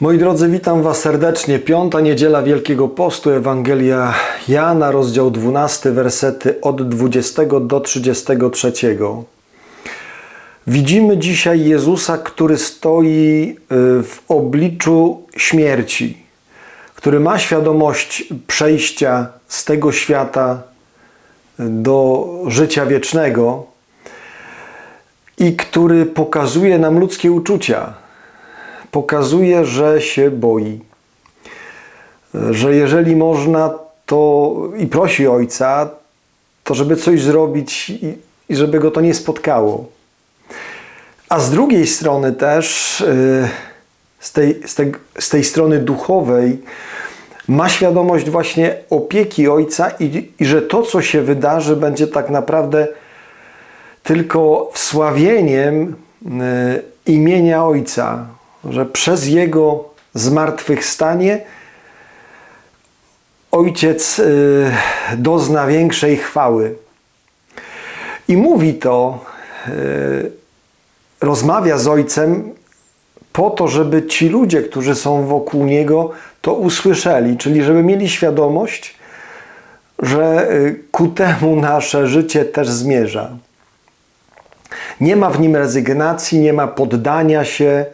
Moi drodzy, witam Was serdecznie. Piąta niedziela Wielkiego Postu, Ewangelia Jana, rozdział 12, wersety od 20 do 33. Widzimy dzisiaj Jezusa, który stoi y, w obliczu śmierci, który ma świadomość przejścia z tego świata do życia wiecznego i który pokazuje nam ludzkie uczucia pokazuje, że się boi. Że jeżeli można, to i prosi ojca, to żeby coś zrobić i, żeby go to nie spotkało. A z drugiej strony też, yy, z tej, z, tej, z tej strony duchowej, ma świadomość właśnie opieki ojca i, i że to, co się wydarzy, będzie tak naprawdę tylko wsławieniem yy, imienia ojca, że przez Jego zmartwychwstanie Ojciec y, dozna większej chwały. I mówi to, y, rozmawia z Ojcem po to, żeby ci ludzie, którzy są wokół Niego, to usłyszeli, czyli żeby mieli świadomość, że y, ku temu nasze życie też zmierza. Nie ma w nim rezygnacji, nie ma poddania się,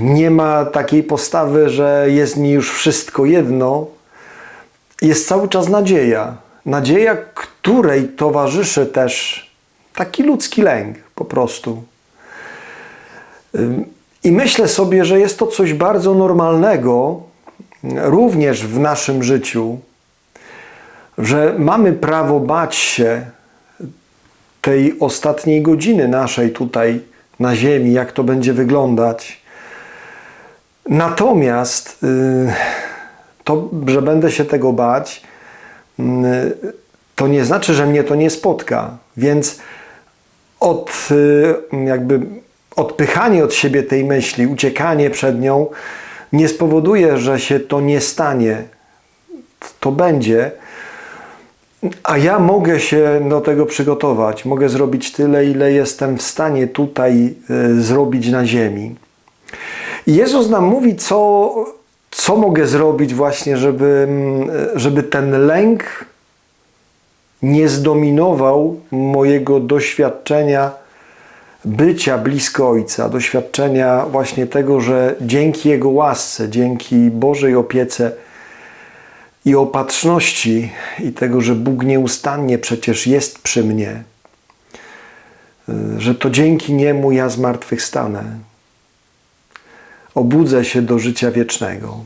nie ma takiej postawy, że jest mi już wszystko jedno. Jest cały czas nadzieja. Nadzieja, której towarzyszy też taki ludzki lęk po prostu. I myślę sobie, że jest to coś bardzo normalnego również w naszym życiu, że mamy prawo bać się tej ostatniej godziny naszej tutaj na ziemi, jak to będzie wyglądać. Natomiast y, to, że będę się tego bać, y, to nie znaczy, że mnie to nie spotka. Więc od, y, jakby odpychanie od siebie tej myśli, uciekanie przed nią nie spowoduje, że się to nie stanie. To będzie, a ja mogę się do tego przygotować. Mogę zrobić tyle, ile jestem w stanie tutaj y, zrobić na ziemi. I Jezus nam mówi, co, co mogę zrobić właśnie, żeby, mm, żeby ten lęk nie zdominował mojego doświadczenia bycia blisko Ojca, doświadczenia właśnie tego, że dzięki Jego łasce, dzięki Bożej opiece, i opatrzności i tego, że Bóg nieustannie przecież jest przy mnie, że to dzięki Niemu ja zmartwychwstanę. Obudzę się do życia wiecznego.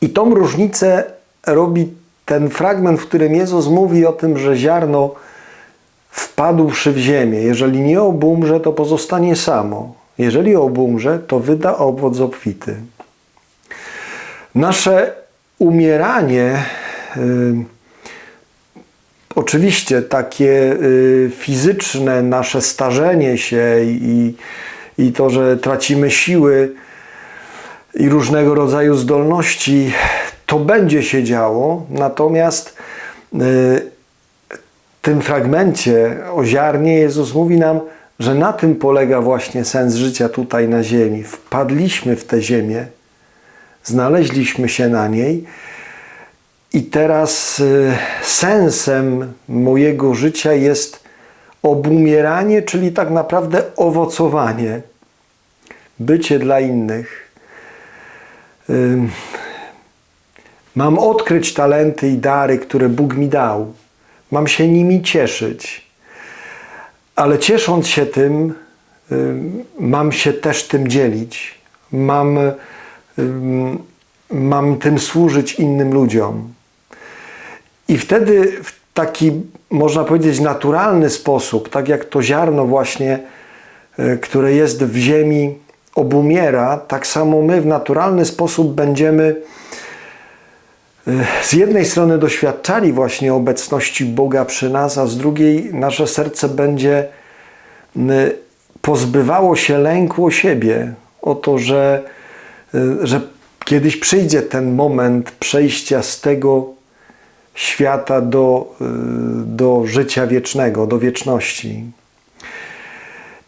I tą różnicę robi ten fragment, w którym Jezus mówi o tym, że ziarno wpadłszy w ziemię, jeżeli nie obumrze, to pozostanie samo. Jeżeli obumrze, to wyda owoc obfity. Nasze umieranie, y, oczywiście takie y, fizyczne, nasze starzenie się i, i to, że tracimy siły i różnego rodzaju zdolności, to będzie się działo, natomiast y, w tym fragmencie o ziarnie Jezus mówi nam, że na tym polega właśnie sens życia tutaj na ziemi. Wpadliśmy w tę ziemię, znaleźliśmy się na niej. I teraz y, sensem mojego życia jest obumieranie, czyli tak naprawdę owocowanie, bycie dla innych. Mam odkryć talenty i dary, które Bóg mi dał. Mam się nimi cieszyć. Ale ciesząc się tym, mam się też tym dzielić. Mam mam tym służyć innym ludziom. I wtedy w taki, można powiedzieć, naturalny sposób, tak jak to ziarno właśnie, e, które jest w ziemi, obumiera, tak samo my w naturalny sposób będziemy e, z jednej strony doświadczali właśnie obecności Boga przy nas, a z drugiej nasze serce będzie pozbywało się lęku o siebie, o to, że, że Kiedyś przyjdzie ten moment przejścia z tego świata do, y, do życia wiecznego, do wieczności.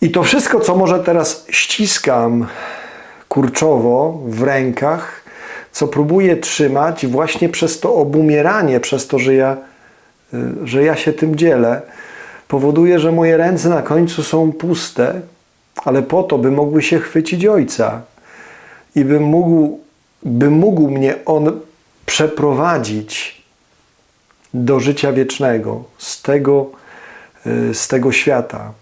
I to wszystko, co może teraz ściskam, kurczowo w rękach, co próbuję trzymać właśnie przez to obumieranie, przez to, że ja, y, że ja się tym dzielę, powoduje, że moje ręce na końcu są puste, ale po to, by mogły się chwycić Ojca i by mógł, by mógł mnie On przeprowadzić do życia wiecznego z tego, y, z tego świata.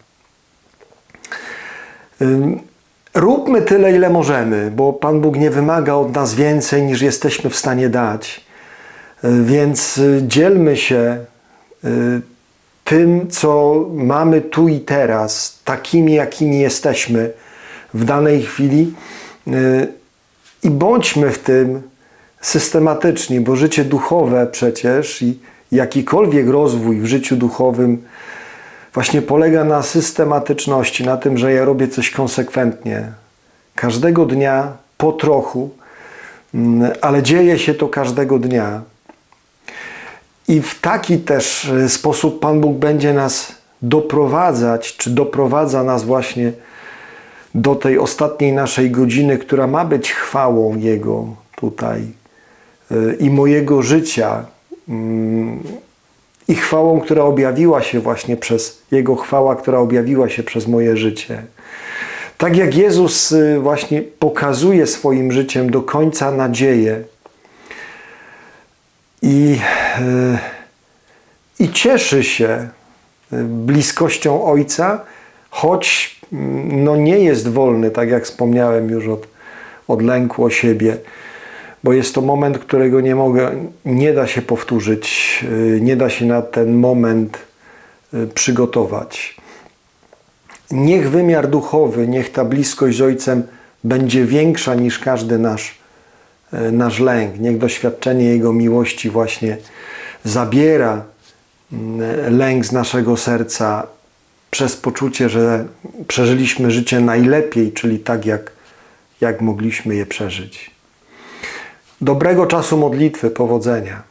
Róbmy tyle, ile możemy, bo Pan Bóg nie wymaga od nas więcej, niż jesteśmy w stanie dać. Y, Więc y, dzielmy się tym, co mamy tu i teraz, takimi, jakimi jesteśmy w danej chwili i bądźmy w tym systematyczni, bo życie duchowe przecież i jakikolwiek rozwój w życiu duchowym właśnie polega na systematyczności, na tym, że ja robię coś konsekwentnie. Każdego dnia, po trochu, mm, ale dzieje się to każdego dnia. I w taki też y, sposób Pan Bóg będzie nas doprowadzać, czy doprowadza nas właśnie do tej ostatniej naszej godziny, która ma być chwałą Jego tutaj y, i mojego życia. mm, I chwałą, która objawiła się właśnie przez Jego chwała, która objawiła się przez moje życie. Tak jak Jezus y, właśnie pokazuje swoim życiem do końca nadzieję i, y, i cieszy się bliskością Ojca, choć mm, no, nie jest wolny, tak jak wspomniałem już od, od lęku o siebie, bo jest to moment, którego nie mogę, nie da się powtórzyć, y, nie da się na ten moment y, przygotować. Niech wymiar duchowy, niech ta bliskość z Ojcem będzie większa niż każdy nasz, y, nasz lęk. Niech doświadczenie Jego miłości właśnie zabiera mm, lęk z naszego serca przez poczucie, że przeżyliśmy życie najlepiej, czyli tak, jak, jak mogliśmy je przeżyć. Dobrego czasu modlitwy, powodzenia.